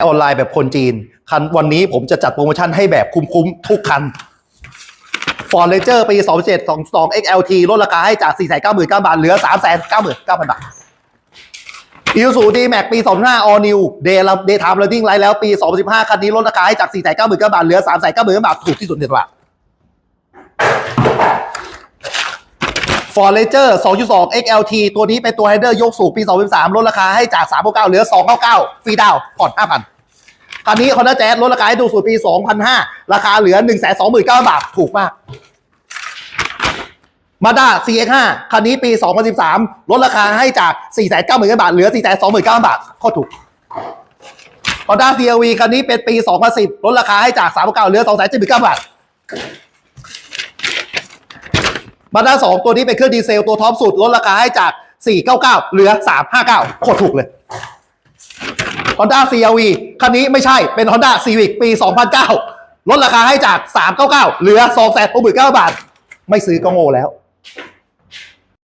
ออนไลน์แบบคนจีน คันวันนี้ผมจะจัดโปรโมชั่นให้แบบคุ้มๆ ทุกคัน Ford Ranger ปี27 22 XLT ลดราคาให้จาก 499,000 บาท เหลือ 399,000 บาทอิวสูดีแม็กปี25 All New Day Daytime learning ไลท์แล้วปี 2015 คันนี้ลดราคาให้จาก 499,000 บาท เหลือ 399,000 บาท ถูกที่สุดในตลาด f o r ์ a g e r 2.2 XLT ตัวนี้เป็นตัวไฮเดอร์ยกสูงปี 2013 ลดราคาให้จาก 399เหลือ 299 ฟรีดาวน์ผ่อน 5,000คันนี้ Honda Jazz ลดราคาให้ดูสูตรปี 2005 ราคาเหลือ 129,000 บาท ถูกมากมาด้า CX5 คันนี้ปี 2013 ลดราคาให้จาก 490,000บาท เหลือ 429,000 บาทโคตรถูก Honda CRV คันนี้เป็นปี 2010 ลดราคาให้จาก 399เหลือ 279,000 บาท มาด้าสองตัวนี้เป็นเครื่องดีเซลตัวท็อปสุดลดราคาให้จาก 499 เหลือ 359โคตรถูกเลย Honda CRV คันนี้ไม่ใช่เป็น Honda Civic ปี 2009 ลดราคาให้จาก 399 เหลือ 269,000 บาท ไม่ซื้อก็โง่แล้ว